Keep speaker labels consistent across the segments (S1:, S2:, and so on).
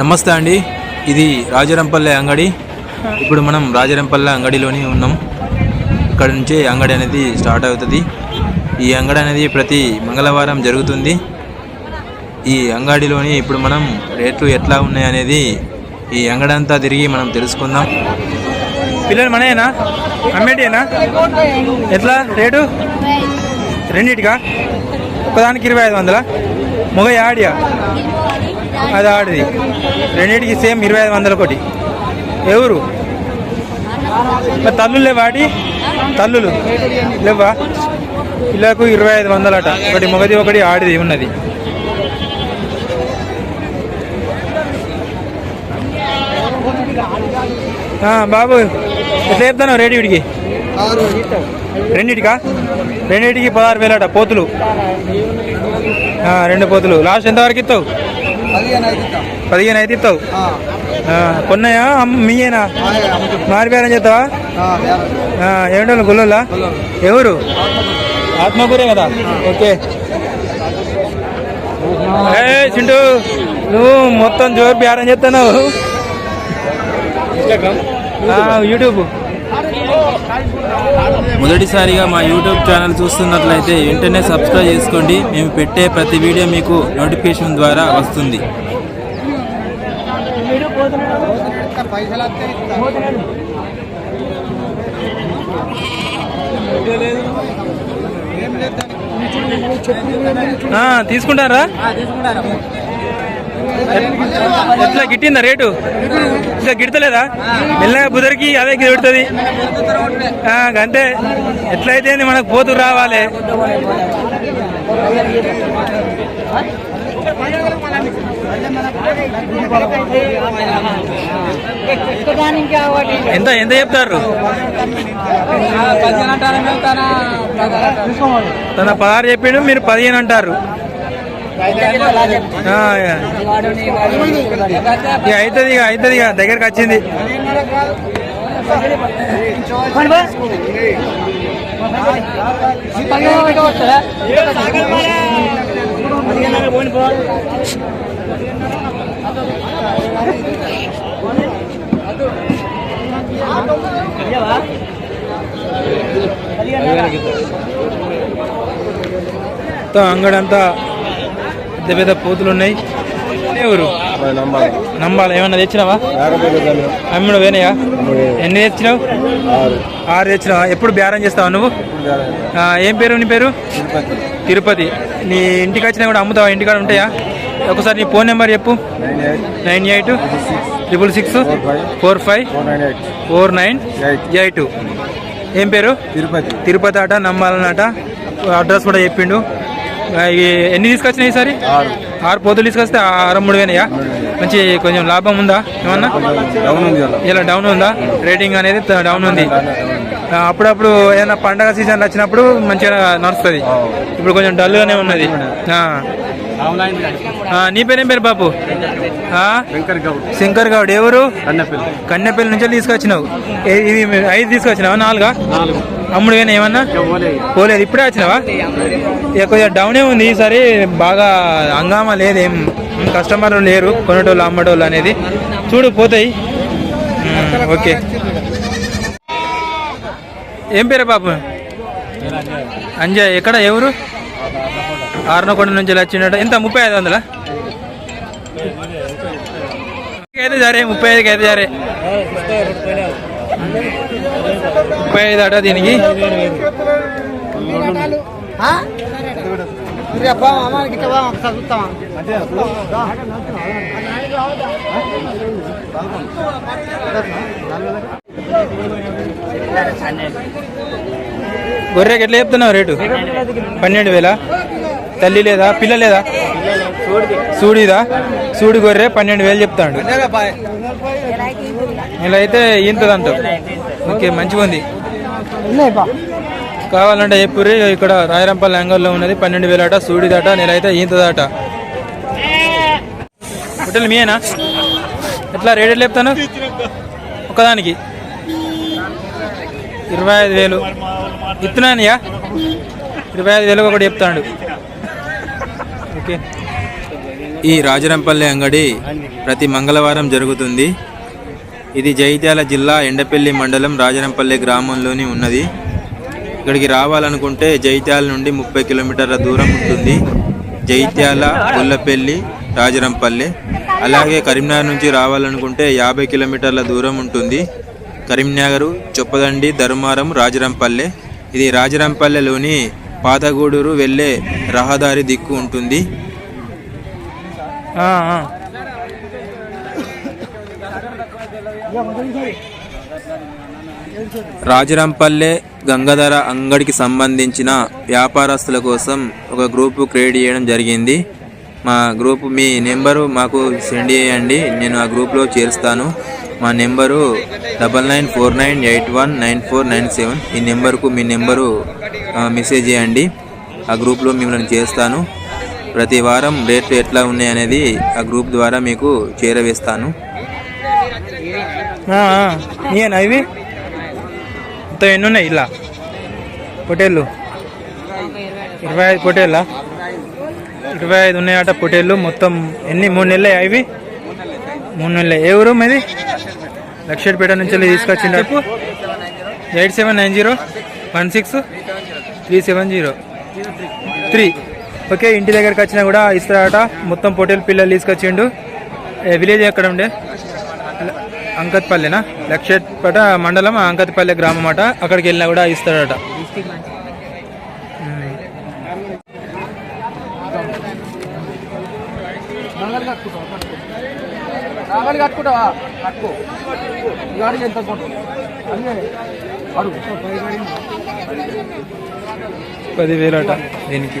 S1: నమస్తే అండి. ఇది రాజరంపల్లె అంగడి. ఇప్పుడు మనం రాజరంపల్లె అంగడిలోని ఉన్నాం. ఇక్కడ నుంచే అంగడి అనేది స్టార్ట్ అవుతుంది. ఈ అంగడి అనేది ప్రతి మంగళవారం జరుగుతుంది. ఈ అంగడిలోని ఇప్పుడు మనం రేట్లు ఎట్లా ఉన్నాయనేది ఈ అంగడి అంతా తిరిగి మనం తెలుసుకుందాం. పిల్లలు మనయేనా? అమ్మేటియేనా? ఎట్లా? రేటు? రెండిటికా? ఒకదానికి ఇరవై ఐదు వందల? మొగ ఆడియా? అది ఆడిది రెండింటికి సేమ్ ఇరవై ఐదు వందల కోటి. ఎవరు? మరి తల్లులు తల్లులు. లేవా? పిల్లకు ఇరవై ఐదు వందలట. ఒకటి మొగది ఒకటి ఆడిది ఉన్నది. బాబు ఎట్లా చెప్తాను రేటు రెండిటికా? రెండిటికి పదహారు వేలట పోతులు. రెండు పోతులు. లాస్ట్ ఎంతవరకు ఇస్తావు? పదిహేను అయితే ఇస్తావు? కొన్నాయా? మీయేనా? మారిపోయారని చెప్తావా ఏమిటో గుల్లోలా? ఎవరు? ఆత్మకూరే. కదా? ఓకే. ఏ చింటూ నువ్వు మొత్తం జోరు బేరం చేస్తున్నావు. ఆ, యూట్యూబ్. మొదటిసారిగా మా యూట్యూబ్ ఛానల్ చూస్తున్నట్లయితే వెంటనే సబ్స్క్రైబ్ చేసుకోండి. మేము పెట్టే ప్రతి వీడియో మీకు నోటిఫికేషన్ ద్వారా వస్తుంది. ఆ, తీసుకుంటారా? ఎట్లా గిట్టిందా రేటు? ఇంకా గిడతలేదా? మెల్లగా బుదరికి అదే గిడుతుంది అంతే ఎట్లయితే మనకు పోతు రావాలి. ఎంత ఎంత చెప్తారు? తన పదహారు చెప్పిండు మీరు పదిహేను అంటారు. ఇక. అవుతుంది ఇక అవుతుంది ఇక దగ్గరకు వచ్చింది అంగడంతా పెద్ద పెద్ద పూతులు ఉన్నాయి. ఎవరు నంబాల. ఏమన్నా తెచ్చినావా? అమ్ముడు పోయినాయా? ఎన్ని తెచ్చినావు? ఆరు. తెచ్చినావా? ఎప్పుడు బేరం చేస్తావా నువ్వు? ఏం పేరు నీ పేరు? తిరుపతి. నీ ఇంటికి వచ్చినా కూడా అమ్ముతావా? ఇంటికాడ ఉంటాయా? ఒకసారి నీ ఫోన్ నెంబర్ చెప్పు. Nine eight. Triple six. Four five. Four nine eight. ఏం పేరు?
S2: తిరుపతి.
S1: తిరుపతి అట నమ్మాలన్నట అడ్రస్ కూడా చెప్పిండు. ఎన్ని తీసుకొచ్చినాయి ఈసారి
S2: ఆరు.
S1: పోతులు తీసుకొస్తే ఆరు మూడు వేనయా మంచి కొంచెం లాభం ఉందా? ఏమన్నా?
S2: డౌన్ ఉంది అలా
S1: ఇలా డౌన్ ఉందా? రేటింగ్ అనేది డౌన్ ఉంది. అప్పుడప్పుడు ఏదైనా పండగ సీజన్ వచ్చినప్పుడు మంచిగా నడుస్తుంది. ఇప్పుడు కొంచెం డల్గానే ఉన్నది. నీ పేరేం పేరు
S2: గౌడ్.
S1: శంకర్ గౌడ్. ఎవరు?
S2: కన్నెపల్లి.
S1: నుంచి తీసుకొచ్చినావు. ఇవి ఐదు తీసుకొచ్చినావా? నాలుగు. అమ్ముడు కానీ ఏమన్నా? పోలేదు. ఇప్పుడే వచ్చినావా? ఇక కొద్దిగా డౌనే ఉంది ఈసారి. బాగా హంగామా లేదు. ఏం కస్టమర్లు లేరు. కొనేటోళ్ళు అమ్మటోళ్ళు అనేది. చూడు పోతాయి. ఓకే. ఏం పేరు పాప అంజయ్. ఎక్కడ? ఎవరు ఆర్నకొండ నుంచి వచ్చినట్టు ఎంత ముప్పై ఐదు వందల? అయితే సరే ముప్పై ఐదుకి అయితే సరే ముప్పై ఐదు అట దీనికి. గొర్రెకి ఎట్లా చెప్తున్నావు రేటు? పన్నెండు వేల? తల్లి లేదా? పిల్ల లేదా? సూడిదా? సూడి గొర్రె పన్నెండు వేలు చెప్తాడు. ఇలా అయితే ఇంతదంట ఓకే మంచిగా ఉంది. కావాలంటే చెప్పుర్రి ఇక్కడ రాయరంపల్లి అంగల్లో ఉన్నది పన్నెండు వేలట సూడిదట నేలైతే ఈంతదట. హోటల్ మీయేనా? ఎట్లా రేట్ ఎట్లా చెప్తాను? ఒకదానికి ఇరవై ఐదు వేలు. ఇస్తున్నానియా ఇరవై ఐదు వేలకు ఒకటి చెప్తాడు. ఓకే.
S3: ఈ రాజరంపల్లి అంగడి ప్రతి మంగళవారం జరుగుతుంది. ఇది జైత్యాల జిల్లా ఎండపల్లి మండలం రాజరంపల్లి గ్రామంలోని ఉన్నది. ఇక్కడికి రావాలనుకుంటే జైత్యాల నుండి ముప్పై కిలోమీటర్ల దూరం ఉంటుంది. జైత్యాల గొల్లపల్లి రాజరంపల్లి. అలాగే కరీంనగర్ నుంచి రావాలనుకుంటే యాభై కిలోమీటర్ల దూరం ఉంటుంది. కరీంనగర్ చొప్పదండి ధర్మారం రాజరంపల్లె. ఇది రాజరంపల్లెలోని పాతగూడూరు వెళ్ళే రహదారి దిక్కు ఉంటుంది
S1: ఆ, ఆ.
S3: రాజరంపల్లె గంగాధర అంగడికి సంబంధించిన వ్యాపారస్తుల కోసం ఒక గ్రూపు క్రియేట్ చేయడం జరిగింది. మా గ్రూప్ మీ నెంబరు మాకు సెండ్ చేయండి. నేను ఆ గ్రూప్లో చేరుస్తాను. మా number double nine four nine eight one nine four nine seven ఈ నెంబర్కు మీ నెంబరు మెసేజ్ చేయండి. ఆ గ్రూప్లో మిమ్మల్ని చేస్తాను ప్రతి వారం రేట్లు ఎట్లా ఉన్నాయి అనేది ఆ గ్రూప్ ద్వారా మీకు చేరవేస్తాను.
S1: ఆ, ఇవి? మొత్తం ఎన్ని ఉన్నాయి ఇలా? పొటేళ్ళు? ఇరవై ఐదు పొటేళ్ళా? ఇరవై ఐదు ఉన్నాయట పొటేళ్ళు. మొత్తం ఎన్ని? మూడు నెలలే ఇవి? మూడు నెలలే. ఏ ఊరు మీది లక్షపేట నుంచి వెళ్ళి eight seven nine zero? One six? Three seven zero? Three. Okay ఇంటి దగ్గరికి వచ్చినా కూడా ఇస్తారట. మొత్తం పొటేల్ పిల్లలు తీసుకొచ్చిండు. ఏ విలేజ్ ఎక్కడ ఉండే? అంకత్పల్లెనా? లక్షపేట మండలం అంకత్పల్లె గ్రామం అట. అక్కడికి వెళ్ళినా కూడా ఇస్తాడట.
S2: కట్టుకుంటావా? కట్టుకో. ఎంత అడుగు
S1: పదివేలట దీనికి.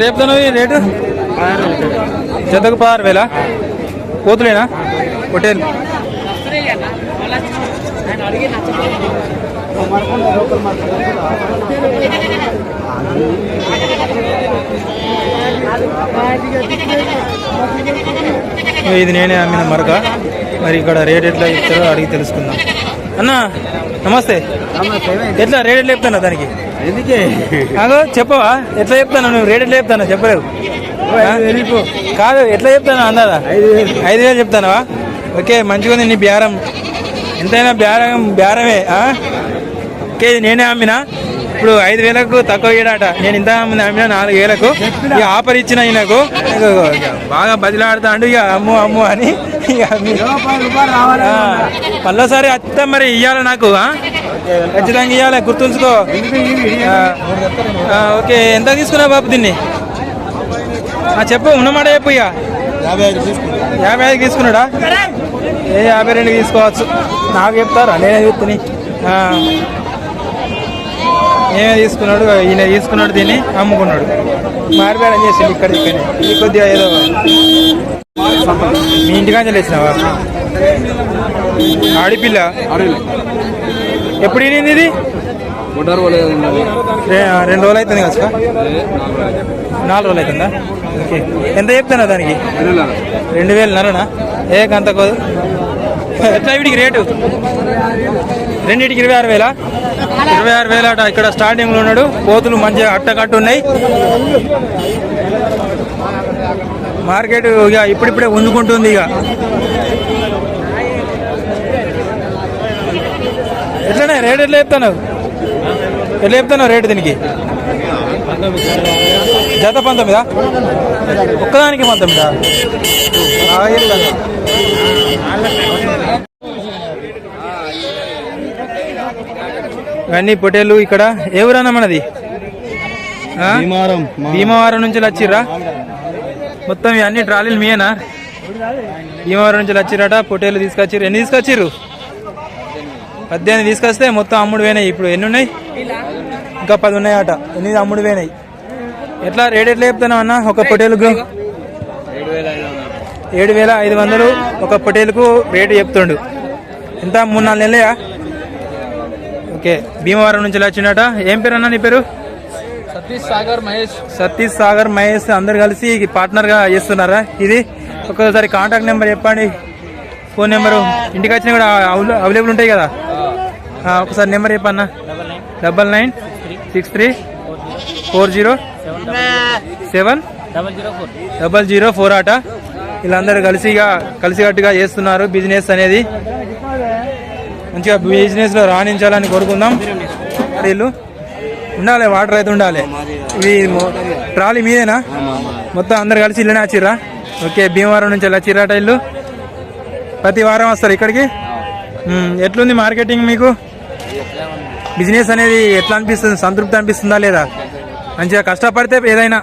S1: చెప్తాను ఈ రేటు? జతకు పదహారు వేల? కోతులేనా? హోటల్ ఇది నేనే అమ్మిన మరక. మరి ఇక్కడ రేట్ ఎట్లా ఇచ్చారో అడిగి తెలుసుకుందాం. అన్న నమస్తే. ఎట్లా రేట్ ఎట్లా చెప్తాను దానికి కాదు చెప్పవా? ఎట్లా చెప్తాను నువ్వు రేట్ ఎట్లా చెప్తాను చెప్పలేవు? కాదు ఎట్లా చెప్తాను అందాదా? ఐదు వేలు. చెప్తానవా? ఓకే మంచిగా ఉంది నీ బేరం. ఎంతైనా బేరం బేరమే? ఓకే నేనే అమ్మినా? ఇప్పుడు ఐదు వేలకు తక్కువ ఇయ్యడాట. నేను ఇంత అమ్మిన అమ్మినా నాలుగు వేలకు. ఇక ఆఫర్ ఇచ్చిన ఈయనకు. బాగా బదిలాడుతాండు ఇక అమ్ము అమ్ము అని. ఇక మళ్ళోసారి అత్త మరి ఇయ్యాలి నాకు? ఖచ్చితంగా ఇవ్వాలి గుర్తుంచుకో. ఓకే. ఎంత తీసుకున్నావు బాబు దీన్ని? ఆ, చెప్పు ఉన్నమాట చెప్పు ఇక. యాభై ఐదు తీసుకున్నాడా? ఏ యాభై రెండు తీసుకోవచ్చు. నాకు చెప్తారా? నేనే చెప్తుని నేనే తీసుకున్నాడు ఈయన తీసుకున్నాడు దీన్ని అమ్ముకున్నాడు. మారిపోయాడు చేసి ఇక్కడ ఇక్కడ. ఇది కొద్దిగా ఏదో మీ ఇంటికాంచి లేచినావా ఆడిపిల్ల. ఎప్పుడు ఈనింది ఇది? రెండు రోజులు అవుతుంది కదా? నాలుగు రోజులు అవుతుందా. ఓకే. ఎంత చెప్తున్నా దానికి? రెండు వేలు. నరనా ఏ అంత కోదు ఎట్లా వీడికి రేటు? రెండింటికి ఇరవై ఆరు వేల. ఇరవై ఆరు వేల అట ఇక్కడ స్టార్టింగ్లో ఉన్నాడు. కోతులు మంచిగా అట్టకట్టు ఉన్నాయి. మార్కెట్ ఇక ఇప్పుడిప్పుడే ఉంజుకుంటుంది ఇక. ఎట్లనే రేట్ ఎట్లా చెప్తాను ఎట్లా చెప్తాను రేటు దీనికి? జత పంతొమ్మిదా? ఒక్కదానికి పంతొమ్మిదా బాగా చెప్తాను ఇవన్నీ పొటేలు ఇక్కడ. ఏ ఊరన్నా మనది?
S2: భీమవరం
S1: నుంచి వచ్చిర్రా మొత్తం ఇవన్నీ ట్రాలీలు మీయేనా? భీమవరం నుంచి వచ్చిరట పొట్టేలు తీసుకొచ్చిర్రు. ఎన్ని తీసుకొచ్చిర్రు? పద్దెనిమిది తీసుకొస్తే మొత్తం అమ్ముడు పోయినాయి. ఇప్పుడు ఎన్ని ఉన్నాయి? ఇంకా పది ఉన్నాయట. ఎనిమిది అమ్ముడు పోయినాయి. ఎట్లా రేట్ ఎట్లా చెప్తున్నావు అన్న? ఒక పొట్టేలుకు? ఏడు వేల ఐదు వందలు. ఒక పొట్టేలుకు రేటు చెప్తుండు. ఎంత? మూడు నాలుగు నెలలయా? ఓకే. భీమవరం నుంచి వచ్చినట ఏం పేరు అన్న నీ పేరు?
S2: సతీష్ సాగర్ మహేష్.
S1: సతీష్ సాగర్ మహేష్ అందరు కలిసి పార్ట్నర్గా చేస్తున్నారా? ఇది ఒక్కసారి కాంటాక్ట్ నెంబర్ చెప్పండి. ఫోన్ నెంబరు ఇంటికి వచ్చినా కూడా అవైలబుల్ ఉంటాయి కదా? ఒకసారి number చెప్పన్న? Double nine. Six three four zero seven double zero four. ఆట వీళ్ళందరూ కలిసిగా కలిసికట్టుగా చేస్తున్నారు బిజినెస్ అనేది. మంచిగా బిజినెస్లో రాణించాలని కోరుకుందాం. వీళ్ళు ఉండాలి వాటర్ అయితే ఉండాలి. ఇవి ట్రాలీ మీదేనా? మొత్తం అందరు కలిసి ఇల్లనే వచ్చిర్రా? ఓకే భీమవరం నుంచి వెళ్ళి వచ్చిర్రాట ఇల్లు ప్రతి వారం వస్తారు ఇక్కడికి. ఎట్లుంది మార్కెటింగ్ మీకు? బిజినెస్ అనేది ఎట్లా అనిపిస్తుంది? సంతృప్తి అనిపిస్తుందా లేదా? మంచిగా కష్టపడితే ఏదైనా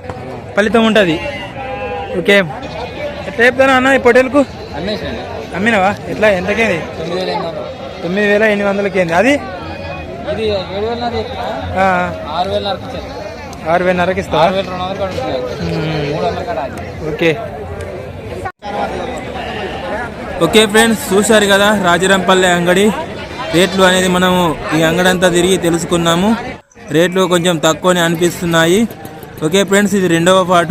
S1: ఫలితం ఉంటుంది. ఓకే. ఎట్లా చెప్తానా అన్న ఈ పొటేల్కు అమ్మినవా? ఎట్లా? ఎంతకేంది?
S2: తొమ్మిది వేల ఎనిమిది వందలు
S1: తొమ్మిది వేల ఎనిమిది వందలకేంది అది
S2: ఇది ఏడు ఆరు వేల నరకు ఇచ్చారు.
S1: ఆరు వేలన్నరకి ఓకే.
S3: ఓకే ఫ్రెండ్స్ చూశారు కదా రాజరంపల్లె అంగడి. రేట్లు అనేది మనము ఈ అంగడి అంతా తిరిగి తెలుసుకున్నాము. రేట్లు కొంచెం తక్కువనే అనిపిస్తున్నాయి. ఓకే ఫ్రెండ్స్ ఇది రెండవ పాటు.